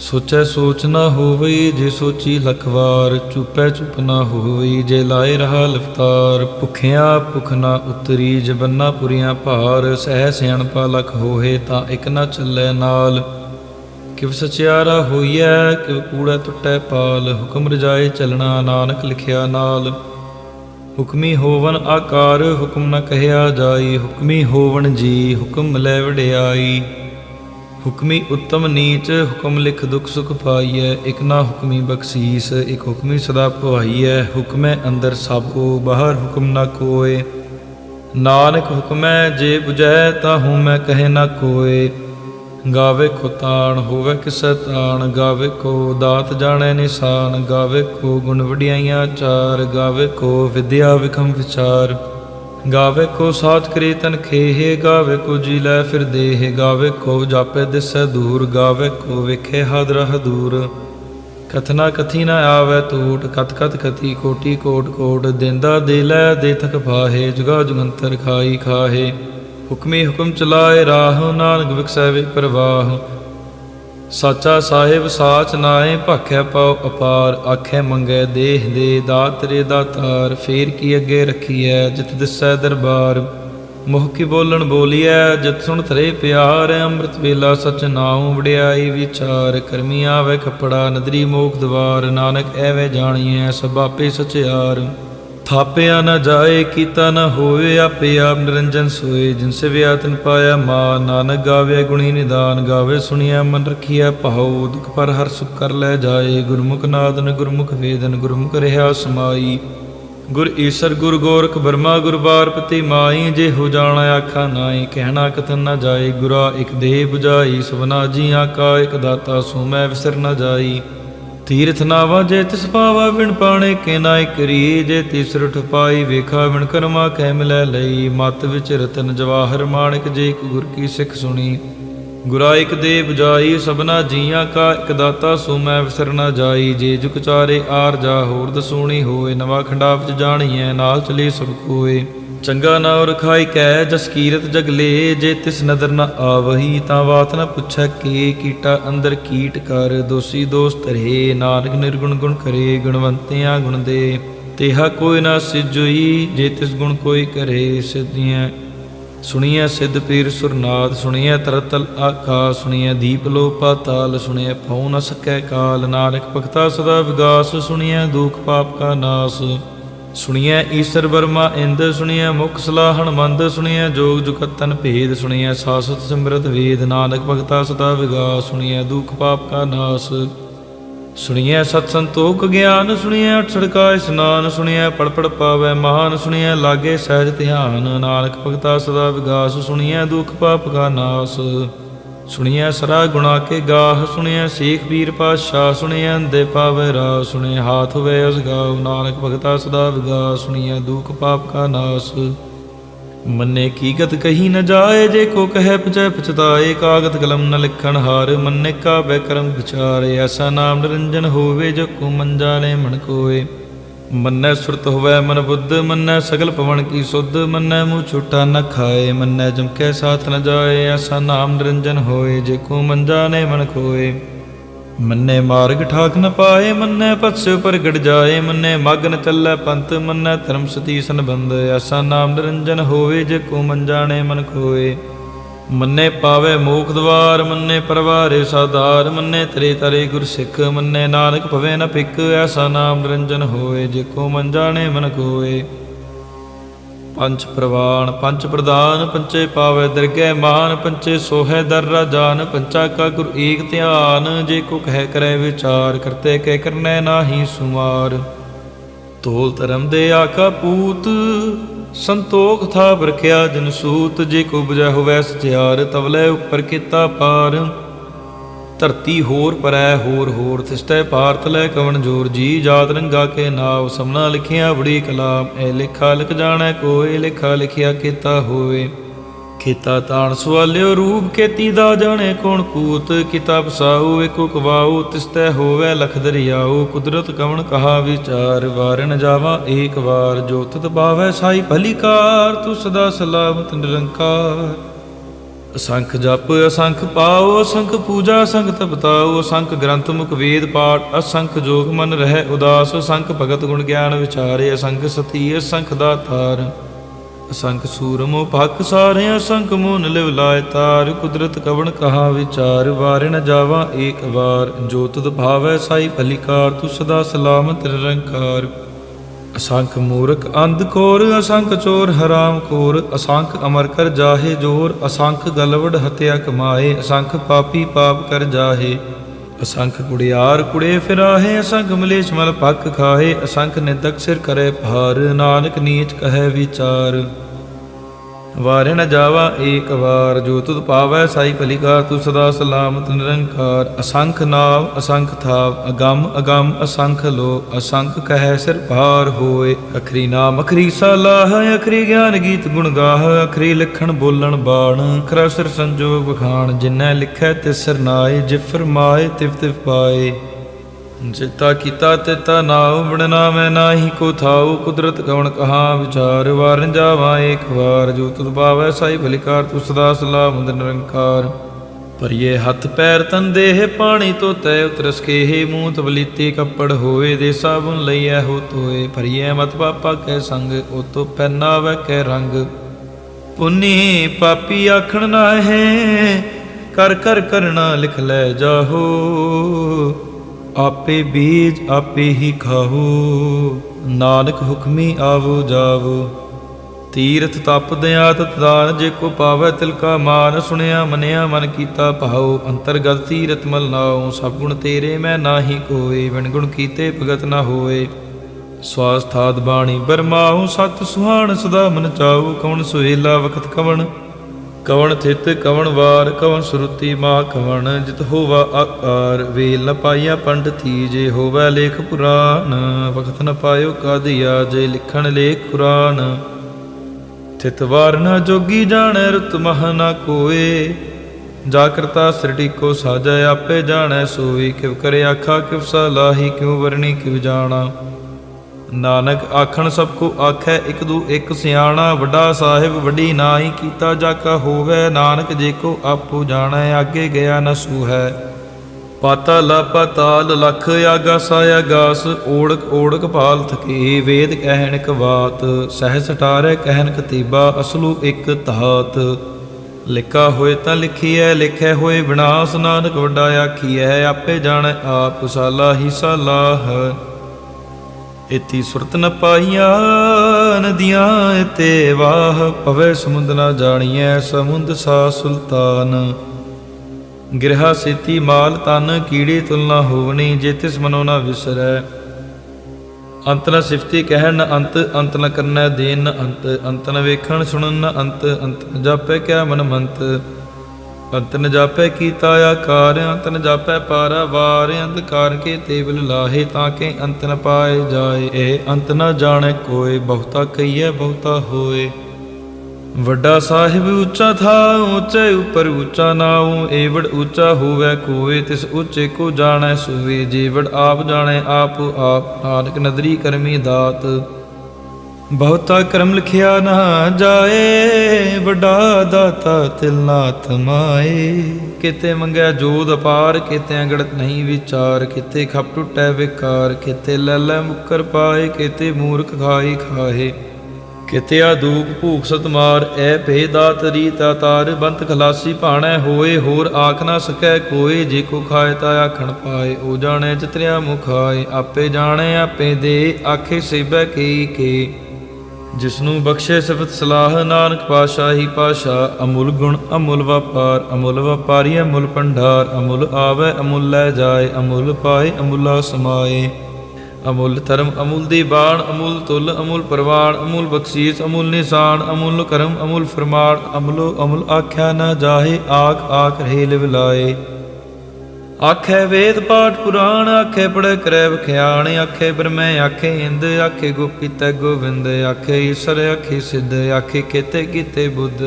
ਸੋਚੈ ਸੋਚ ਨਾ ਹੋਵੇ ਜੇ ਸੋਚੀ ਲਖਵਾਰ, ਚੁਪੈ ਚੁਪ ਨਾ ਹੋਵੇ ਜੇ ਲਾਏ ਰਹਾ ਲਫਤਾਰ, ਭੁਖਿਆ ਭੁਖ ਨਾ ਉਤਰੀ, ਜਬੰਨਾ ਪੁਰੀਆਂ ਭਾਰ, ਸਹਿ ਸਿਆਣਪਾ ਲਖ ਹੋਏ ਤਾਂ ਇਕ ਨਾ ਚੱਲੇ ਨਾਲ। ਕਿਵ ਸਚਿਆਰਾ ਹੋਈਐ, ਕਿਵ ਕੂੜਾ ਟੁੱਟੈ ਪਾਲ, ਹੁਕਮ ਰਜਾਏ ਚੱਲਣਾ ਨਾਨਕ ਲਿਖਿਆ ਨਾਲ। ਹੁਕਮੀ ਹੋਵਨ ਆਕਾਰ, ਹੁਕਮ ਨ ਕਹਿਆ ਜਾਈ, ਹੁਕਮੀ ਹੋਵਨ ਜੀ, ਹੁਕਮ ਲੈ ਵਡਿਆਈ। ਹੁਕਮੀ ਉੱਤਮ ਨੀਚ, ਹੁਕਮ ਲਿਖ ਦੁਖ ਸੁਖ ਪਾਈਐ, ਇਕ ਨਾ ਹੁਕਮੀ ਬਖਸ਼ੀਸ, ਇਕ ਹੁਕਮੀ ਸਦਾ ਭਵਾਈਐ, ਹੁਕਮੈ ਅੰਦਰ ਸਭ ਕੋ, ਬਾਹਰ ਹੁਕਮ ਨਾ ਕੋਏ। ਨਾਨਕ ਹੁਕਮੈ ਜੇ 부ਜੈ ਤਾਂ ਹੂੰ ਮੈਂ ਕਹੇ ਨਾ ਕੋਏ। ਗਾਵੇ ਕੋ ਤਾਣ, ਹੋਵੇ ਕਿਸੈ ਤਾਣ, ਗਾਵੇ ਕੋ ਦਾਤ ਜਾਣੈ ਨਿਸ਼ਾਨ, ਗਾਵੇ ਕੋ ਗੁਣ ਵਡਿਆਈਆਂ ਚਾਰ, ਗਾਵੇ ਕੋ ਵਿਦਿਆ ਵਿਖਮ ਵਿਚਾਰ। ਗਾਵੇ ਕੋ ਸਾਚ ਕਰੇ ਤਨ ਖੇਹ, ਗਾਵੇ ਕੋ ਜੀ ਲੈ ਫਿਰ ਦੇਹ, ਗਾਵੇ ਕੋ ਜਾਪੇ ਦਿਸੈ ਦੂਰ, ਗਾਵੇ ਕੋ ਵੇਖੇ ਹਾਦਰਾ ਦੂਰ। ਕਥਨਾ ਕਥੀ ਨ ਆਵੇ ਤੂਟ ਕਤ ਕਤ ਕਥੀ ਕੋਟੀ ਕੋਟ ਕੋਟ, ਦਿੰਦਾ ਦੇ ਲੈ ਦੇ ਥਕ ਪਾਹੇ ਜੁਗਾ ਜੁਗੰਤਰ ਖਾਈ ਖਾਹੇ। ਹੁਕਮੀ ਹੁਕਮ ਚਲਾਏ ਰਾਹ, ਨਾਨਕ ਵਿਖਸੈ ਵੇ ਪ੍ਰਵਾਹ। ਸਾਚਾ ਸਾਹਿਬ ਸਾਚ ਨਾਏ ਭਾਖਿਆ ਪਾਉ ਅਪਾਰ, ਆਖੇ ਮੰਗੇ ਦੇਹ ਦੇ ਦਾਤਰੇ ਦਾਤਾਰ, ਫੇਰ ਕੀ ਅੱਗੇ ਰੱਖੀਐ ਜਿਤ ਦਿਸੈ ਦਰਬਾਰ। ਮੁਖ ਕੀ ਬੋਲਣ ਬੋਲੀਐ, ਜਿਤ ਸੁਣ ਥਰੇ ਪਿਆਰ, ਅੰਮ੍ਰਿਤ ਵੇਲਾ ਸਚ ਨਾਉ ਵਡਿਆਈ ਵਿਚਾਰ। ਕਰਮੀ ਆਵੇ ਕਪੜਾ ਨਦਰੀ ਮੋਖ ਦਵਾਰ, ਨਾਨਕ ਐਵੇਂ ਜਾਣੀਐ ਸਭ ਆਪੇ ਸਚਿਆਰ। ਥਾਪਿਆ ਨਾ ਜਾਏ, ਕੀਤਾ ਨਾ ਹੋਏ ਆਪੇ ਆਪ ਨਿਰੰਜਨ ਸੋਏ। ਜਿਨ ਸੇ ਵਿਆਤਨ ਪਾਇਆ ਮਾ ਨਾਨਕ ਗਾਵੇ ਗੁਣੀ ਨਿਦਾਨ, ਗਾਵੇ ਸੁਣਿਆ ਮਨ ਰਖੀਐ ਭਾਉ। ਦੁਖ ਪਰ ਹਰ ਸੁਖ ਕਰ ਲੈ ਜਾਏ, ਗੁਰਮੁਖ ਨਾਦਨ ਗੁਰਮੁਖ ਵੇਦਨ, ਗੁਰਮੁਖ ਰਹਾ ਸਮਾਈ। ਗੁਰ ਈਸਰ, ਗੁਰ ਗੋਰਖ ਬਰਮਾ, ਗੁਰ ਬਾਰਪਤੀ ਮਾਈ ਜੇ ਹੋ ਜਾਣਾ ਆਖਾ ਨਾਈ ਕਹਿਣਾ ਕਥਨ ਨਾ ਜਾਏ। ਗੁਰਾ ਇਕ ਦੇਹ 부ਜਾਈ ਸਭਨਾ ਜੀਆਂ ਕਾ ਇਕ ਦਾਤਾ, ਸੋ ਮੈਂ ਵਿਸਰ ਨਾ ਜਾਈ। ਤੀਰਥ ਨਾਵਾ ਜੇ ਤਿਸ ਪਾਵਾ ਵਿਣ ਪਾਣੇ, ਕੇ ਨਾਇ ਕਰੀ। ਜੇ ਤੀਸਰ ਠਪਾਈ ਵੇਖਾ ਵਿਣ ਕਰਮਾ ਕਹਿ ਮਿਲੈ ਲਈ। ਮਤ ਵਿੱਚ ਰਤਨ ਜਵਾਹਰ ਮਾਣਕ, ਜੇ ਇੱਕ ਗੁਰ ਕੀ ਸਿੱਖ ਸੁਣੀ। ਗੁਰਾ ਇਕ ਦੇ 부ਜਾਈ, ਸਭਨਾ ਜੀਆਂ ਕਾ ਇਕ ਦਾਤਾ, ਸੋ ਮੈਂ ਵਿਸਰ ਨ ਜਾਈ। ਜੇ ਜੁਕ ਚਾਰੇ ਆਰ ਜਾ ਹੋਰ ਦਸੂਣੀ ਹੋਏ, ਨਵਾ ਖੰਡਾ ਵਿੱਚ ਜਾਣੀਐ, ਨਾਲ ਚਲੇ ਸਭ ਕੋਏ ਚੰਗਾ ਨਾ ਰਖਾਈ ਕੈ ਜਸ ਕੀਰਤ ਜਗਲੇ ਜੇ ਤਿਸ ਨਦਰ ਨ ਆਵਹੀ, ਤਾਂ ਬਾਤ ਨ ਪੁੱਛੈ ਕੇ, ਕੀਟਾ ਅੰਦਰ ਕੀਟ ਕਰ, ਦੋਸੀ ਦੋਸਤ ਧਰੇ ਨਾਨਕ ਨਿਰਗੁਣ ਗੁਣ ਕਰੇ, ਗੁਣਵੰਤਿਆਂ ਗੁਣ ਦੇ। ਤੇਹਾ ਕੋਈ ਨਾ ਸਿਜੋਈ, ਜੇ ਤਿਸ ਗੁਣ ਕੋਈ ਕਰੇ ਸਿੱਧੀਆਂ ਸੁਣੀਐ ਸਿੱਧ ਪੀਰ ਸੁਰਨਾਦ, ਸੁਣੀਐ ਤਰਤਲ ਆਖਾ, ਸੁਣੀਐ ਦੀਪ ਲੋ ਪਾਤਾਲ ਸੁਣੀਐ ਪਉ ਨ ਸਕੈ ਕਾਲ। ਨਾਨਕ ਭਗਤਾ ਸਦਾ ਵਿਗਾਸ, ਸੁਣੀਐ ਦੁਖ ਪਾਪ ਕਾ ਨਾਸ। ਸੁਣੀਐ ਈਸਰ ਵਰਮਾ, ਇੰਦ ਸੁਣੀਐ, ਮੁਖ ਸਲਾਹਣ ਮੰਦ ਸੁਣੀਐ, ਜੋਗ ਜੁਗਤਨ ਭੇਦ ਸੁਣੀਐ, ਸਾਸਤ ਸਿਮਰਤ ਵੇਦ, ਨਾਨਕ ਭਗਤਾ ਸਦਾ ਵਿਗਾਸ ਸੁਣੀਐ, ਦੁਖ ਪਾਪ ਕਾ ਨਾਸ। ਸੁਣੀਐ ਸਤ ਸੰਤੋਖ ਗਿਆਨ, ਸੁਣੀਐ ਅਠੜਕਾ ਇਸਨਾਨ, ਸੁਣੀਐ ਪੜਪੜ ਪਾਵੈ ਮਹਾਨ ਸੁਣੀਐ ਲਾਗੇ ਸਹਿਜ ਧਿਆਨ, ਨਾਨਕ ਭਗਤਾ ਸਦਾ ਵਿਗਾਸ, ਸੁਣੀਐ ਦੁਖ ਪਾਪ ਕਾ ਨਾਸ। ਸੁਣਿਆ ਸਰਾ ਗੁਣਾ ਕੇ ਗਾਹ, ਸੁਣਿਆ ਸੇਖ ਵੀਰ ਪਾਤਸ਼ਾਹ, ਸੁਣਿਆ ਅੰਦੇ ਪਾਵੈ ਰਾ ਸੁਣੀਐ ਹਾਥ ਵੇ ਉਸ ਗਾਉ ਨਾਨਕ ਭਗਤਾ ਸਦਾ ਵਿਗਾ ਸੁਣਿਆ ਦੁਖ ਪਾਪ ਕਾ ਨਾਸ। ਮੰਨੇ ਕੀਗਤ ਕਹੀ ਨ ਜਾਏ, ਜੇ ਕੋ ਕਹੈ ਪਚੈ ਪਛਤਾਏ, ਕਾਗਤ ਕਲਮ ਨ ਲਿਖਣ ਹਾਰ, ਮੰਨੇ ਕਾ ਬੈ ਕਰਮ ਵਿਚਾਰੇ, ਐਸਾ ਨਾਮ ਨਿਰੰਜਨ ਹੋਵੇ, ਜੋ ਕੋ ਮੰਜਾਲੇ ਮਨ ਕੋਏ। ਮੰਨੈ ਸੁਰਤ ਹੋਵੈ ਮਨ ਬੁੱਧ, ਮੰਨੈ ਸਗਲ ਪਵਨ ਕੀ ਸੁਧ, ਮੰਨੈ ਮੂੰਹ ਛੁਟਾ ਨ ਖਾਏ, ਮੰਨੈ ਜਮਕੈ ਸਾਥ ਨ ਜਾਏ, ਐਸਾ ਨਾਮ ਨਿਰੰਜਨ ਹੋਏ, ਜੇ ਕੋ ਜਾਣੇ ਮਨ ਖੋਏ। ਮੰਨੇ ਮਾਰਗ ਠਾਕ ਨ ਪਾਏ, ਮੰਨੇ ਪਛ ਪ੍ਰਗਟ ਜਾਏ, ਮੰਨੇ ਮਗਨ ਚੱਲੈ ਪੰਤ ਮੰਨੇ ਧਰਮ ਸਤੀ ਸੰਬੰਧ ਐਸਾ ਨਾਮ ਨਿਰੰਜਨ ਹੋਵੇ, ਜੇ ਕੋ ਮਨ ਜਾਣੇ ਮਨ ਖੋਏ। ਮੰਨੇ ਪਾਵੇ ਮੋਖ ਦਵਾਰ, ਮੰਨੇ ਪਰਵਾਰੇ ਸਾਧਾਰ, ਮੰਨੇ ਤਰੇ ਤਰੇ ਗੁਰ ਸਿੱਖ, ਮੰਨੇ ਨਾਨਕ ਭਵੇ ਨ ਫਿਕ ਐਸਾ ਨਾਮ ਨਿਰੰਜਨ ਹੋਏ, ਜੇ ਕੋ ਮਨ ਜਾਣੇ ਮਨ ਕੋਏ। ਪੰਚ ਪ੍ਰਵਾਨ ਪੰਚ ਪ੍ਰਦਾਨ ਪੰਚੇ ਪਾਵੇ ਦਰਗਹਿ ਮਾਨ ਪੰਚੇ ਸੋਹੈ ਦਰ ਰਾਜਾਨ ਪੰਚਾ ਕਾ ਗੁਰ ਏਕ ਧਿਆਨ, ਜੇ ਕੋ ਕਹਿ ਕਰੈ ਵਿਚਾਰ, ਕਰਤੇ ਕਹਿ ਕਰਨੈ ਨਾਹੀ ਸੁਮਾਰ। ਤੋਲ ਧਰਮ ਦੇ ਆਕਾ ਪੂਤ ਸੰਤੋਖ ਥਾ ਬਰਖਿਆ ਜਨ ਸੂਤ, ਜੇ ਕੋ ਬਜੈ ਹੋਵੈ ਸਚਿਆਰ ਤਵਲੇ ਉੱਪਰ ਕੀਤਾ ਪਾਰ। ਧਰਤੀ ਹੋਰ ਪਰੈ, ਹੋਰ ਹੋਰ ਤਿਸਤੈ ਭਾਰਤ ਲੈ ਕਵਣ ਜੋਰ ਜੀ। ਜਾਤ ਰੰਗਾ ਕੇ ਨਾਮ ਸਮਨਾ ਲਿਖਿਆ ਬੜੀ ਕਲਾਮ ਐ ਲਿਖਾ ਲਿਖ ਜਾਣੈ ਕੋਏ ਲਿਖਾ ਲਿਖਿਆ ਕੀਤਾ ਹੋਏ ਕੀਤਾ ਤਾਣ ਸਵਾਲਿਓ ਰੂਪ ਖੇਤੀ ਦਾ ਜਾਣੇ ਕੌਣ ਕੂਤ ਕਿਤਾਬ ਸਾਉ ਏਕੋ ਕਵਾਉ ਤਿਸਤੈ ਹੋਵੇ ਲਖ ਦਰਿਆਉ ਕੁਦਰਤ ਕਵਣ ਕਹਾ ਵਿਚਾਰ ਵਾਰਨ ਜਾਵਾ ਏਕ ਵਾਰ, ਜੋ ਤਤ ਪਾਵੈ ਸਾਈ ਭਲੀਕਾਰ ਤੂੰ ਸਦਾ ਸਲਾਮਤ ਨਿਰੰਕਾਰ। ਅਸੰਖ ਜਪ, ਅਸੰਖ ਪਾਉ, ਅਸੰਖ ਪੂਜਾ, ਅਸੰਖ ਤਪਤਾਉ, ਅਸੰਖ ਗ੍ਰੰਥ ਮੁਖ ਵੇਦ ਪਾਠ, ਅਸੰਖ ਜੋਗ ਮਨ ਰਹਿ ਉਦਾਸ, ਅਸੰਖ ਭਗਤ ਗੁਣ ਗਿਆਨ ਵਿਚਾਰੇ, ਅਸੰਖ ਸਤੀ ਅਸੰਖ ਦਾਤਾਰ ਅਸੰਖ ਸੂਰਮੋ ਪੱਖ ਸਾਰਿਆਂ ਅਸੰਖ ਮੋਨ ਲਿਵ ਲਾਇ ਤਾਰ, ਕੁਦਰਤ ਕਵਣ ਕਹਾ ਵਿਚਾਰ, ਵਾਰਿ ਨ ਜਾਵਾ ਏਕ ਵਾਰ, ਜੋ ਤੁਧ ਭਾਵੈ ਸਾਈ ਭਲੀਕਾਰ ਤੂੰ ਸਦਾ ਸਲਾਮਤ ਨਿਰੰਕਾਰ। ਅਸੰਖ ਮੂਰਖ ਅੰਧ ਕੋਰ, ਅਸੰਖ ਚੋਰ ਹਰਾਮ ਕੋਰ, ਅਸੰਖ ਅਮਰ ਕਰ ਜਾਹੇ ਜੋਰ, ਅਸੰਖ ਗਲਵੜ ਹਤਿਆ ਕਮਾਏ, ਅਸੰਖ ਪਾਪੀ ਪਾਪ ਕਰ ਜਾਹੇ। ਅਸੰਖ ਕੁੜਿਆਰ ਕੁੜੇ ਫਿਰਾਹੇ, ਅਸੰਖ ਮਲੇਛ ਮਲ ਪੱਕ ਖਾਹੇ, ਅਸੰਖ ਨਿੰਦਕ ਸਿਰ ਕਰੇ ਭਾਰ, ਨਾਨਕ ਨੀਚ ਕਹੈ ਵਿਚਾਰ। ਵਾਰੇ ਨ ਜਾਵਾ ਏਕ ਵਾਰ, ਜੋ ਤੁਧ ਪਾਵੈ ਸਾਈ ਭਲੀਕਾਰ ਤੂੰ ਸਦਾ ਸਲਾਮਤ, ਨਿਰੰਕਾਰ, ਅਸੰਖ ਨਾਮ ਅਸੰਖ ਥਾਵ, ਅਗੰਮ ਅਗੰਮ, ਅਸੰਖ ਲੋ ਅਸੰਖ ਕਹੈ ਸਿਰ ਭਾਰ ਹੋਏ। ਅਖਰੀ ਨਾਮ, ਅਖਰੀ ਸਲਾਹ ਅਖਰੀ ਗਿਆਨ ਗੀਤ ਗੁਣ ਗਾਹ, ਅਖਰੀ ਲਿਖਣ ਬੋਲਣ ਬਾਣ, ਅਖਰਾ ਸਿਰ ਸੰਜੋਗ ਬਖਾਣ ਜਿਨੈ ਲਿਖੈ ਤਿਸ ਸਿਰ ਨਾਏ ਜਿ ਫਰਮਾਏ ਤਿਵ ਤਿਵ ਪਾਏ। ਜਿਤਾ ਕੀਤਾ ਤਿਤਾ ਨਾਉ ਬੜਨਾ ਨਾਹੀ ਕੋ ਥਾਉ। ਕੁਦਰਤ ਕਵਣ ਕਹਾ, ਵਿਚਾਰ ਵਾਰਨ ਜਾਵਾ। ਏਕ ਵਾਰ ਜੋ ਤੁਧ ਪਾਵੈ, ਸਾਈ ਭਲਿਕਾਰ ਤੂੰ ਸਦਾ ਸਲਾਮ ਨਿਰੰਕਾਰ। ਪਰਿਏ ਹੱਥ ਪੈਰ ਤਨ ਦੇਹ, ਪਾਣੀ ਤੋਂ ਉਤਰਸ ਕੇ ਮੂੰਹ ਤਵਲੀਤੇ ਕੱਪੜ ਹੋਏ, ਦੇ ਸਾਬੁਨ ਲਈਐ ਹੋ ਤੋਏ। ਪਰਿਏ ਮਤ ਪਾਪਾ ਕੈ ਸੰਗ ਉਹ ਤੋ ਪਹਿਨਾਵੇ ਕੈ ਰੰਗ। ਪੁਨੀ ਪਾਪੀ ਆਖਣ ਨਾ ਹੈ ਕਰ ਕਰ ਕਰਣਾ ਲਿਖ ਲੈ ਜਾਹੋ। ਆਪੇ ਬੀਜ ਆਪੇ ਹੀ ਖਾਹੋ, ਨਾਨਕ ਹੁਕਮੀ ਆਵੋ ਜਾਵੋ। ਤੀਰਥ ਤਪ ਦਿਆ ਦਾਨ, ਜੇ ਕੋ ਪਾਵੈ ਤਿਲ ਕਾ ਮਾਨ। ਸੁਣਿਆ ਮਨਿਆ ਮਨ ਕੀਤਾ ਭਾਉ, ਅੰਤਰਗਤ ਤੀਰਥ ਮਲ ਨਾਉ। ਸਭ ਗੁਣ ਤੇਰੇ ਮੈਂ ਨਾਹੀ ਕੋਏ ਵਿਣ ਗੁਣ ਕੀਤੇ ਭਗਤ ਨਾ ਹੋਏ। ਸਵਾਸ ਥਾਦ ਬਾਣੀ ਬਰਮਾਉ, ਸਤ ਸੁਹਾਣ ਸਦਾ ਮਨ ਚਾਉ। ਕਵਣ ਸੁਹੇਲਾ ਵਖਤ ਕਵਣ ਕਵਣ ਥਿਤ ਕਵਣ ਵਾਰ, ਕਵਣ ਸੁਰਤੀ ਮਾ ਕਵਣ, ਜਿਤ ਹੋਵਾ ਆਕਾਰ, ਵੇਲ ਨ ਪਾਇਆ ਪੰਡਤੀ ਜੇ ਹੋਵੇ ਲੇਖ ਪੁਰਾਨ ਵਖਤ ਨ ਪਾਇਓ ਕਾਦੀਆ ਜੇ ਲਿਖਣ ਲੇਖ ਪੁਰਾਨ ਥਿਤ ਵਾਰ ਨ ਜੋਗੀ ਜਾਣੈ, ਰਤ ਮਹ ਨ ਕੋਏ। ਜਾ ਕਰਤਾ ਸ੍ਰਿਟੀ ਕੋ ਸਾਜੈ, ਆਪੇ ਜਾਣੈ, ਸੋਈ ਕਿਵ ਕਰੇ ਆਖਾ, ਕਿਵ ਸਲਾਹੀ, ਕਿਉ ਵਰਣੀ, ਕਿਵ ਜਾਣਾ। ਨਾਨਕ ਆਖਣ ਸਭ ਕੋ ਆਖੈ, ਇਕ ਦੂ ਇਕ ਸਿਆਣਾ, ਵੱਡਾ ਸਾਹਿਬ ਵੱਡੀ ਨਾਹੀ ਕੀਤਾ ਜਾ ਕਾ ਹੋਵੇ, ਨਾਨਕ ਜੇ ਕੋ ਆਪੂ ਜਾਣੈ, ਆਗੇ ਗਿਆ ਨ ਸੂਹੈ। ਪਾਤਾਲ ਪਤਾਲ ਲਖ ਆਗਾਸ ਆਗਾਸ ਓੜਕ ਓੜਕ ਪਾਲ ਥਕੇ ਵੇਦ ਕਹਿਣ ਕਵਾਤ ਸਹਿ ਸਟਾਰੇ ਕਹਿਣ ਕਤੀਬਾ ਅਸਲੂ ਇਕ ਧਾਤ। ਲਿਖਾ ਹੋਏ ਤਾਂ ਲਿਖੀਐ, ਲਿਖੈ ਹੋਏ ਵਿਨਾਸ਼, ਨਾਨਕ ਵੱਡਾ ਆਖੀਐ, ਆਪੇ ਜਾਣੈ ਆਪ, ਸਾਲਾ ਹੀ ਸਾਲਾਹ ਇਤੀ ਸੁਰਤ ਨ ਪਾਈਆਂ, ਨਦੀਆਂ ਇਤੇ ਵਾਹ ਪਵੇ, ਸਮੁੰਦ ਨਾ ਜਾਣੀਐ, ਸਮੁੰਦ ਸਾ ਸੁਲਤਾਨ। ਗਿਰਹਾ ਸੇਤੀ ਮਾਲ ਤਨ ਕੀੜੇ ਤੁਲਨਾ ਹੋਵਣੀ, ਜੇ ਤਿਸ ਮਨੋ ਨਾ ਵਿਸਰੈ। ਅੰਤ ਨ ਸਿਫਤੀ ਕਹਿਣ ਨ ਅੰਤ ਅੰਤ ਨ ਕਰਨੈ ਦੇਨ ਨ ਅੰਤ ਅੰਤ ਨ ਵੇਖਣ ਸੁਣਨ ਨ ਅੰਤ ਅੰਤ ਨ ਜਾਪੈ ਕਿਆ ਮਨ ਮੰਤ ਅੰਤ ਜਾਪੈ ਕੀਤਾ ਆਕਾਰ ਅੰਤ ਜਾਪੈ ਪਾਰਾ ਵਾਰ ਅੰਧਕਾਰ ਕੇ ਤੇਵਲ ਲਾਹੇ ਤਾਂ ਕੇ ਅੰਤ ਨ ਪਾਏ ਜਾਏ। ਇਹ ਅੰਤ ਨ ਜਾਣੈ ਕੋਏ, ਬਹੁਤਾ ਕਈਐ ਬਹੁਤਾ ਹੋਏ। ਵੱਡਾ ਸਾਹਿਬ ਉੱਚਾ ਥਾ, ਉੱਚੇ ਉਪਰ ਉੱਚਾ ਨਾਉ। ਏਵੜ ਉੱਚਾ ਹੋਵੇ ਕੋਏ, ਤਿਸ ਉੱਚੇ ਕੋ ਜਾਣੈ ਸੁਵੇ ਜੀਵੜ ਆਪ ਜਾਣੈ, ਆਪ ਆਪ ਨਾਨਕ ਨਦਰੀ ਕਰਮੀ ਦਾਤ। ਬਹੁਤਾ ਕਰਮ ਲਿਖਿਆ ਨਾ ਜਾਏ, ਵੱਡਾ ਦਾਤਾ ਤਿਲ ਨਾ ਥਮਾਏ ਕਿਤੇ ਮੰਗਿਆ ਜੋਦ ਅਪਾਰ, ਕਿਤੇ ਅੰਗੜਤ ਨਹੀਂ ਵਿਚਾਰ। ਕਿਤੇ ਖਪ ਟੁੱਟੈ ਵਿਕਾਰ, ਕਿਤੇ ਲੈ ਲੈ ਪਾਏ, ਕਿਤੇ ਮੂਰਖ ਖਾਈ ਖਾਏ। ਕਿਤੇ ਆਦੂਕ ਭੂਖ ਸਤਮਾਰ ਐ ਭੇ ਦਾਤ ਰੀਤਾ ਤਾਰ ਬੰਤ ਖਲਾਸੀ ਭਾਣੈ ਹੋਏ, ਹੋਰ ਆਖ ਨਾ ਸਕੈ ਕੋਏ। ਜੇ ਕੋ ਖਾਏ ਤਾ ਆਖਣ ਪਾਏ, ਉਹ ਜਾਣੈ ਚਤਰਿਆ ਮੁਖਾਏ ਆਪੇ ਜਾਣੈ, ਆਪੇ ਦੇ, ਆਖੇ ਸੇਬੈ ਕੀ ਕੀ। ਜਿਸਨੂੰ ਬਖਸ਼ੇ ਸਿਫਤ ਸਲਾਹ, ਨਾਨਕ ਪਾਸ਼ਾਹੀ ਪਾਸ਼ਾ ਅਮੁੱਲ ਗੁਣ, ਅਮੁੱਲ ਵਪਾਰ, ਅਮੁੱਲ ਵਪਾਰੀ, ਅਮੁੱਲ ਭੰਡਾਰ, ਅਮੁੱਲ ਆਵੇ, ਅਮੁੱਲ ਲੈ ਜਾਏ, ਅਮੁੱਲ ਪਾਏ, ਅਮੁੱਲਾ ਸਮਾਏ। ਅਮੁੱਲ ਧਰਮ, ਅਮੁੱਲ ਦੀ ਬਾਣ, ਅਮੁੱਲ ਤੁਲ, ਅਮੁੱਲ ਪ੍ਰਵਾਣ, ਅਮੁੱਲ ਬਖਸ਼ੀਸ, ਅਮੁੱਲ ਨਿਸ਼ਾਨ ਅਮੁੱਲ ਕਰਮ, ਅਮੁੱਲ ਫਰਮਾਨ ਅਮੁੱਲੋ ਅਮੁੱਲ ਆਖਿਆ ਨਾ ਜਾਹੇ ਆਖ ਆਖ ਰਹੇ ਲਿਵਲਾਏ ਆਖੇ ਵੇਦ ਪਾਠ ਪੁਰਾਣ, ਆਖੇ ਪੜੈ ਕਰੈ ਵਖਿਆਣ ਆਖੇ ਬ੍ਰਹਮੈ, ਆਖੇ ਇੰਦ, ਆਖੇ ਗੋਪੀਤੈ ਗੋਵਿੰਦ, ਆਖੇ ਈਸ਼ਰ, ਆਖੇ ਸਿੱਧ, ਆਖੇ ਕੀਤੇ ਕੀਤੇ ਬੁੱਧ।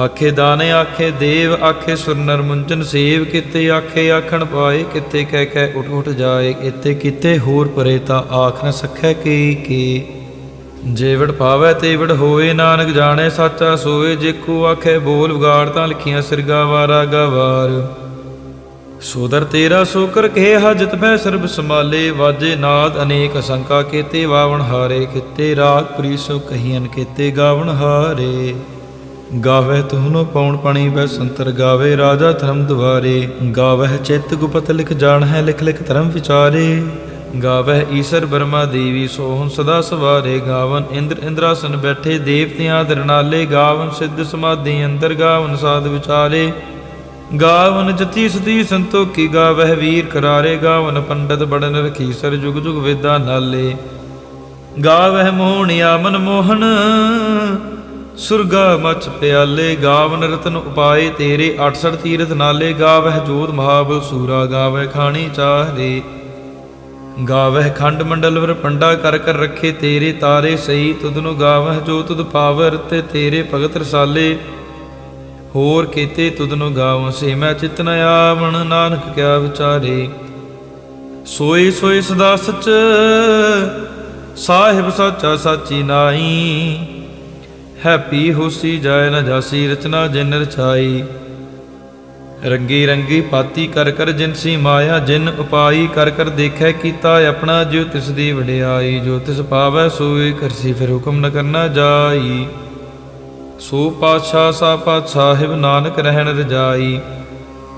ਆਖੇ ਦਾਨੇ, ਆਖੇ ਦੇਵ, ਆਖੇ ਸੁਰ ਨਰ ਮੁੰਜਨ ਸੇਵ ਕਿਤੇ, ਆਖੇ ਆਖਣ ਪਾਏ, ਕਿਤੇ ਕਹਿ ਕਹਿ ਉਠ ਉਠ ਜਾਏ ਇਤੇ ਕਿਤੇ ਹੋਰ ਪਰੇ ਤਾਂ ਆਖ ਨ ਸਖੈ ਕੀ ਕੀ। ਜੇਵੜ ਪਾਵੈ ਤੇਵੜ ਹੋਏ, ਨਾਨਕ ਜਾਣੇ ਸਾਚਾ ਸੋਏ ਜੇਕੋ ਆਖੇ ਬੋਲ ਵਿਗਾੜ ਤਾਂ ਲਿਖੀਆਂ ਸਿਰਗਾ ਵਾਰਾ ਗਵਾਰ। ਸੋਦਰ ਤੇਰਾ ਸੋਕਰ ਕਰ ਹਜਤ ਪੈ ਸਰਬ ਸੰਭਾਲੇ, ਵਾਜੇ ਨਾਦ ਅਨੇਕ ਅਸੰਕਾ ਕੀਤੇ, ਵਾਵਣ ਹਾਰੇ ਕਿਤੇ, ਰਾਗ ਪ੍ਰੀਸੋ ਕਹੀਨ ਕੀਤੇ, ਗਾਵਣ ਹਾਰੇ। ਗਾਵੇ ਤੁਹਨੋ ਪੌਣ ਪਣੀ ਬੈ ਸੰਤਰ ਗਾਵੇ, ਰਾਜਾ ਧਰਮ ਦੁਆਰੇ। ਗਾਵਹਿ ਚਿਤ ਗੁਪਤ ਲਿਖ ਜਾਣ ਹੈ ਲਿਖ ਲਿਖ ਧਰਮ ਵਿਚਾਰੇ। ਗਾਵਹਿ ਈਸ਼ਰ ਬਰਮਾ ਦੇਵੀ ਸੋਹਣ ਸਦਾ ਸਵਾਰੇ। ਗਾਵਨ ਇੰਦਰ ਇੰਦਰਾਸਨ ਬੈਠੇ, ਦੇਵਤਿਆਂ ਦਰਨਾਲੇ ਗਾਵਨ ਸਿੱਧ ਸਮਾਧੀ ਅੰਦਰ, ਗਾਵਨ ਸਾਧ ਵਿਚਾਰੇ। ਗਾਵਨ ਜਤੀ ਸਤੀ ਸੰਤੋਖੀ ਗਾਵਹਿ ਵੀਰ ਕਰਾਰੇ ਗਾਵਨ ਪੰਡਤ ਬੜਨ ਰਖੀ ਸਰ ਜੁਗ ਜੁਗ ਵੇਦਾਂ ਨਾਲੇ। ਗਾਵਹਿ ਮੋਹਣਿਆ ਮਨ ਮੋਹਨ, ਸੁਰਗਾ ਮਚ ਪਿਆਲੇ, ਗਾਵਨ ਰਤਨ ਉਪਾਏ ਤੇਰੇ 68 ਤੀਰਥ ਨਾਲੇ, ਗਾਵਹਿ ਜੋਤ ਮਹਾਬਲ ਸੂਰਾ, ਗਾਵਹਿ ਖਾਣੀ ਚਾਹਰੇ ਗਾਵਹਿ ਖੰਡ ਮੰਡਲ ਵਰ ਪੰਡਾ ਕਰ ਕਰ ਰੱਖੇ ਤੇਰੇ, ਤਾਰੇ ਸਈ ਤੁਧਨੁ ਗਾਵਹਿ ਜੋ ਤੁਧ ਪਾਵਰ ਤੇ ਤੇਰੇ ਭਗਤ ਰਸਾਲੇ। ਹੋਰ ਕੀਤੇ ਤੁਧਨੁ ਗਾਵ ਸੇ, ਮੈਂ ਚਿਤ ਨ ਆਵਣ, ਨਾਨਕ ਕਿਆ ਵਿਚਾਰੇ। ਸੋਈ ਸੋਈ ਸਦਾ ਸਚ, ਸਾਹਿਬ ਸਾਚਾ ਸਾਚੀ ਨਾਈ ਹੈਪੀ ਹੋਸੀ ਜਾਇ ਨ ਜਾਸੀ, ਰਚਨਾ ਜਿਨ ਰਚਾਈ। ਰੰਗੀ ਰੰਗੀ ਪਾਤੀ ਕਰ ਕਰ ਜਿਨਸੀ ਮਾਇਆ, ਜਿਨ ਉਪਾਈ ਕਰ ਕਰ ਦੇਖੈ ਕੀਤਾ ਆਪਣਾ ਜਿਉ ਤਿਸ ਦੀ ਵਡਿਆਈ। ਜੋ ਤਿਸ ਪਾਵੈ ਸੋਈ, ਕਰਸੀ ਫਿਰ ਹੁਕਮ ਨ ਕਰਨਾ ਜਾਈ। ਸੋ ਪਾਤਸ਼ਾਹ ਸਾ ਪਾਤ ਸਾਹਿਬ, ਨਾਨਕ ਰਹਿਣ ਰਜਾਈ।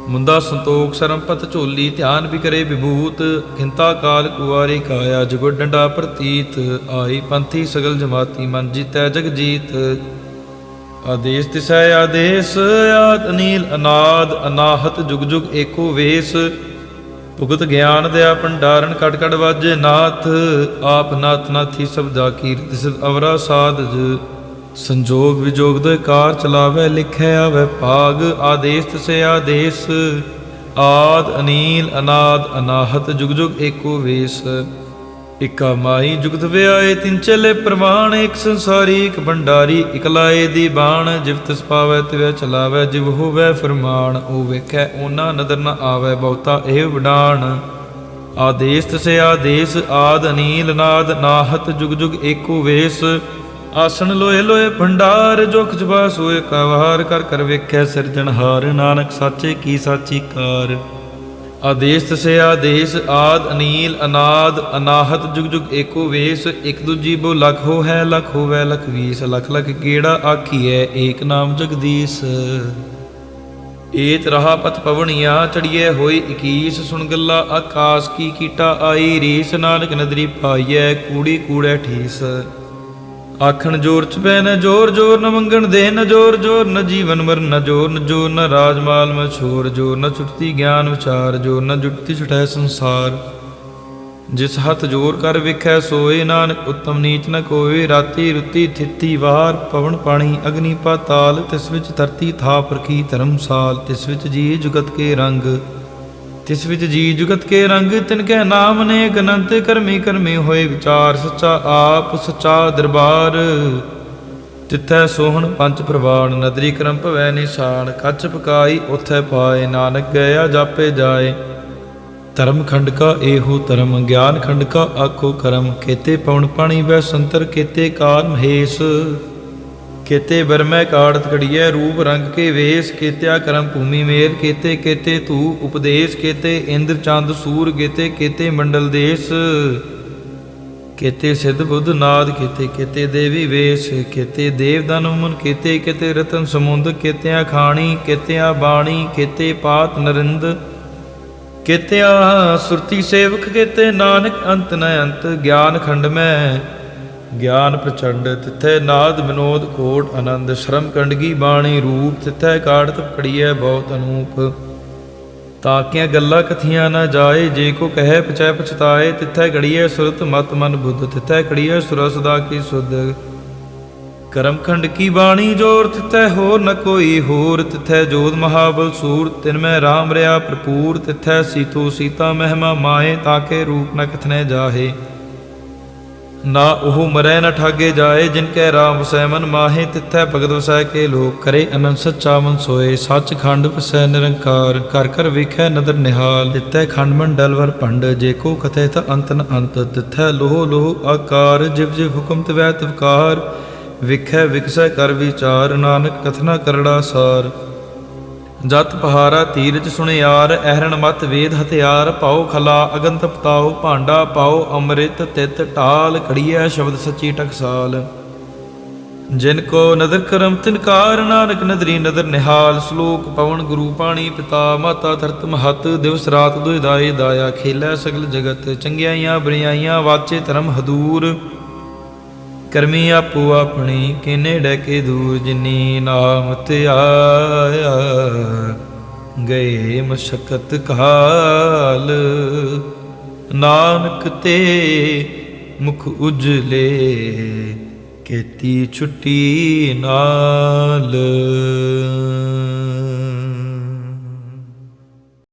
ਮੁੰਦਾ ਸੰਤੋਖ ਸਰਮਪਤ ਝੋਲੀ, ਧਿਆਨ ਵੀ ਕਰੇ ਵਿਭੂਤ। ਖਿੰਤਾ ਕਾਲ ਕੁਵਾਰੀ ਕਾਇਆ ਜੁਗ ਡੰਡਾ ਪ੍ਰਤੀਤ। ਆਈ ਪੰਥੀ ਸਗਲ ਜਮਾਤੀ, ਮਨ ਜੀਤੈ ਜਗ ਜੀਤ। ਆਦੇਸ ਤਿਸੈ ਆਦੇਸ, ਆਦ ਅਨੀਲ ਅਨਾਦ, ਅਨਾਹਤ ਜੁਗ ਜੁਗ ਏਕੋ ਵੇਸ। ਭੁਗਤ ਗਿਆਨ ਦਿਆ ਭੰਡਾਰਨ ਕਟ ਕਟ ਵਾਜੇ ਨਾਥ। ਆਪ ਨਾਥ ਨਾਥੀ ਸਬਦਾ ਕੀਰਤ ਸਿਧ ਅਵਰਾ ਸਾਧ ਸੰਜੋਗ ਵਿਜੋਗ ਦੇ ਕਾਰ ਚਲਾਵੇ, ਲਿਖੈ ਆਵੇ ਭਾਗ, ਆਦੇਸ ਤਿਸੈ ਆਦੇਸ, ਆਦ ਅਨੀਲ, ਅਨਾਦ ਅਨਾਹਤ, ਜੁਗ ਜੁਗ ਏਕੋ ਵੇਸ। ਇਕਾ ਮਾਈ ਜੁਗਤ ਵਿਆਏ ਤਿੰਨ ਚਲੇ ਪ੍ਰਵਾਣ, ਇੱਕ ਸੰਸਾਰੀ, ਇੱਕ ਭੰਡਾਰੀ ਇਕ ਦੀ ਬਾਣ, ਜਿਵ ਤਿਸ ਪਾਵੈ, ਤਿਵੈ ਚਲਾਵੈ, ਜਿਵ ਹੋਵੈ ਫਰਮਾਨ, ਉਹ ਵੇਖੈ, ਉਹਨਾਂ ਨਦਰ ਨ ਆਵੈ, ਬਹੁਤਾ ਇਹ ਵਡਾਣ। ਆਦੇਸ ਤਸੇ ਆਦੇਸ, ਆਦ ਅਨੀਲ, ਅਨਾਦ ਨਾਹਤ ਜੁਗ ਜੁਗ ਏਕੋ ਵੇਸ। ਆਸਣ ਲੋਏ ਲੋਏ ਭੰਡਾਰ, ਜੋਖ ਜਬਾ ਸੋਏ ਕਵਾਰ, ਕਰ ਕਰ ਵੇਖੈ ਸਿਰਜਣਹਾਰ ਨਾਨਕ ਸਾਚੇ ਕੀ ਸਾਚੀ ਕਾਰ। ਆਦੇਸ ਤਸੇ ਆਦੇਸ, ਆਦ ਅਨੀਲ, ਅਨਾਦ, ਅਨਾਹਤ, ਜੁਗ ਜੁਗ ਏਕੋ ਵੇਸ, ਇਕ ਦੂਜੀ ਬੋ ਲਖ ਹੋ ਹੈ ਲਖ ਹੋਵੈ, ਲਖ ਵੀਸ, ਲਖ ਲਖ ਕਿਹੜਾ ਆਖੀਐ, ਏਕ ਨਾਮ ਜਗਦੀਸ਼। ਏਤ ਰਹਾ ਪਤ ਪਵਣੀਆਂ ਚੜੀਏ ਹੋਈ 21 ਸੁਣ ਗੱਲਾ ਆਕਾਸ, ਕੀ ਕੀਟਾ ਆਈ ਰੀਸ, ਨਾਨਕ ਨਦਰੀ ਪਾਈਐ, ਕੂੜੀ ਕੂੜੈ ਠੀਸ। ਆਖਣ ਜੋਰ ਚ ਪੈ ਨ ਜੋਰ ਜੋਰ ਨ ਮੰਗਣ ਦੇ ਨ ਜੋਰ ਜੋਰ ਨ ਜੀਵਨ ਮਰ ਨ ਜੋਰ ਨ ਜੋਰ ਨ ਰਾਜਮਾਲ ਮਛੋਰ ਜੋਰ ਨ ਛੁਟਤੀ ਗਿਆਨ ਵਿਚਾਰ, ਜੋਰ ਨ ਜੁਟਤੀ ਛਟੈ ਸੰਸਾਰ। ਜਿਸ ਹੱਥ ਜੋਰ ਕਰ ਵਿਖੈ ਸੋਏ ਨਾਨਕ, ਉਤਮ ਨੀਚ ਨ ਕੋਏ, ਰਾਤੀ ਰੁੱਤੀ ਥਿੱਤੀ ਵਾਰ, ਪਵਨ ਪਾਣੀ ਅਗਨੀ ਪਾਤਾਲ, ਤਿਸ ਵਿੱਚ ਧਰਤੀ ਥਾਪ ਰਖੀ ਧਰਮਸਾਲ, ਤਿਸ ਵਿੱਚ ਜੀ ਜੁਗਤ ਕੇ ਰੰਗ। ਤਿਸ ਵਿੱਚ ਜੀ ਜੁਗਤ ਕੇ ਰੰਗ ਤਿਨ ਕੈ ਨਾਮ ਨੇ ਅਨੰਤ ਕਰਮੀ ਕਰਮੀ ਹੋਏ ਵਿਚਾਰ ਸੱਚਾ ਆਪ ਸੱਚਾ ਦਰਬਾਰ। ਤਿੱਥੈ ਸੋਹਣ ਪੰਜ ਪ੍ਰਵਾਣ, ਨਦਰੀ ਕਰਮ ਭਵੈ ਨਿਸ਼ਾਨ ਕੱਚ ਪਕਾਈ ਉਥੈ ਪਾਏ, ਨਾਨਕ ਗਿਆ ਜਾਪੇ ਜਾਏ। ਧਰਮ ਖੰਡ ਕਾ ਇਹੋ ਧਰਮ, ਗਿਆਨ ਖੰਡ ਕਾ ਆਖੋ ਕਰਮ, ਕੇਤੇ ਪਉਣ ਪਾਣੀ ਬੈ ਸੰਤਰ, ਕੇਤੇ ਕਾਲ ਮਹੇਸ਼। ਕੇਤੇ ਬਰਮੈ ਕਾੜਤ ਕੜੀਐ ਰੂਪ ਰੰਗ ਕੇ ਵੇਸ ਕੇਤਿਆ ਕਰਮ ਭੂਮੀ ਮੇਰ ਕੇਤੇ ਕੇਤੇ ਧੂ ਉਪਦੇਸ਼ ਕੇਤੇ ਇੰਦਰ ਚੰਦ ਸੂਰ ਕੇਤੇ ਕੇਤੇ ਮੰਡਲ ਦੇਸ। ਕੇਤੇ ਸਿੱਧ ਬੁੱਧ ਨਾਦ ਕੇਤੇ ਕੇਤੇ ਦੇਵੀ ਵੇਸ ਕੇਤੇ ਦੇਵ ਦਨ ਮਨ ਕੇਤੇ ਕੇਤੇ ਰਤਨ ਸਮੁੰਦ ਕੇਤਿਆ ਖਾਣੀ ਕੇਤਿਆ ਬਾਣੀ ਕੇਤੇ ਪਾਤ ਨਰਿੰਦ। ਕੇਤਿਆ ਸੁਰਤੀ ਸੇਵਕ ਕੇਤੇ ਨਾਨਕ ਅੰਤ ਨ ਅੰਤ, ਗਿਆਨ ਖੰਡ ਮੈਂ। ਗਿਆਨ ਪ੍ਰਚੰਡ, ਤਿੱਥੈ ਨਾਦ ਵਿਨੋਦ ਕੋਟ ਆਨੰਦ, ਸ਼ਰਮ ਕੰਡਗੀ ਬਾਣੀ ਰੂਪ, ਤਿਥੈ ਕਾੜਤ ਪੜੀਐ ਬਹੁਤ ਅਨੂਪ। ਤਾਕਿਆਂ ਗੱਲਾਂ ਕਥੀਆਂ ਨਾ ਜਾਏ, ਜੇ ਕੋ ਕਹੈ ਪਚੈ ਪਛਤਾਏ, ਤਿਥੈ ਘੜੀਐ ਸੁਰਤ ਮਤ ਮਨ ਬੁੱਧ, ਤਿਥੈ ਘੜੀਐ ਸੁਰ ਸਦਾ ਕੀ ਸੁਧ। ਕਰਮਖੰਡ ਕੀ ਬਾਣੀ ਜੋਰ, ਤਿਥੈ ਹੋਰ ਨ ਕੋਈ ਹੋਰ, ਤਿਥੈ ਜੋਤ ਮਹਾਬਲ ਸੂਰ, ਤਿਨ ਮੈਂ RAM ਰਿਆ ਭਰਪੂਰ, ਤਿਥੈ ਸੀਤੋ ਸੀਤਾ ਮਹਿਮਾ ਮਾਏ ਤਾਕੇ ਰੂਪ ਨ ਕਿਥਨੇ ਜਾਹੇ। ਨਾ ਉਹ ਮਰੈ ਨ ਠਾਗੇ ਜਾਏ, ਜਿਨ ਕੈ ਰਾਮ ਵਸੈ ਮਨ ਮਾਹੇ, ਤਿਥੈ ਭਗਤ ਵਸੈ ਕੇ ਲੋਕ ਕਰੇ ਅਨੰਦ ਸੱਚਾ ਮਨ ਸੋਏ। ਸੱਚ ਖੰਡ ਵਸੈ ਨਿਰੰਕਾਰ ਕਰ ਕਰ ਵੇਖੈ ਨਦਰ ਨਿਹਾਲ। ਤਿਥੈ ਖੰਡ ਮੰਡਲ ਵਰ ਭੰਡ, ਜੇ ਕੋ ਕਥੈ ਤ ਅੰਤ ਨ ਅੰਤ। ਤਿਥੈ ਲੋਹ ਲੋਹ ਆਕਾਰ, ਜਿਵ ਜਿਵ ਹੁਕਮ ਤਵੈ ਤਵਕਾਰ। ਵਿਖੈ ਵਿਕਸੈ ਕਰ ਵਿਚਾਰ, ਨਾਨਕ ਕਥਨਾ ਕਰੜਾ ਸਾਰ। ਜਤ ਪਹਾਰਾ ਤੀਰਜ ਸੁਣਿਆਰ, ਐਹਰਣ ਮਤ ਵੇਦ ਹਥਿਆਰ ਪਾਉ ਖਲਾ ਅਗੰਤ ਪਤਾਉ, ਭਾਂਡਾ ਪਾਉ ਅੰਮ੍ਰਿਤ ਤਿਤ ਢਾਲ ਕੜੀਐ ਸ਼ਬਦ ਸੱਚੀ ਟਕਸਾਲ। ਜਿਨ ਕੋ ਨਦਰ ਕਰਮ ਤਿਨਕਾਰ ਨਾਨਕ ਨਦਰੀ ਨਦਰ ਨਿਹਾਲ, ਸ਼ਲੋਕ ਪਵਨ ਗੁਰੂ ਪਾਣੀ ਪਿਤਾ, ਮਾਤਾ ਧਰਤ ਮਹਤ, ਦਿਵਸ ਰਾਤ ਦੁਇ ਦਾਇਆ, ਖੇਲੇ ਸਗਲ ਜਗਤ, ਚੰਗਿਆਈਆਂ ਬਰਿਆਈਆਂ, ਵਾਚੇ ਧਰਮ ਹਦੂਰ। ਕਰਮੀ ਆਪੋ ਆਪਣੀ, ਕਿਨੇ ਡੈਕੇ ਦੂਰ ਜਿਨੀ ਨਾਮ ਧਿਆਇਆ ਗਏ ਮਸ਼ਕਤ ਕਾਲ, ਨਾਨਕ ਤੇ ਮੁਖ ਉਜਲੇ, ਕੀਤੀ ਛੁੱਟੀ ਨਾਲ।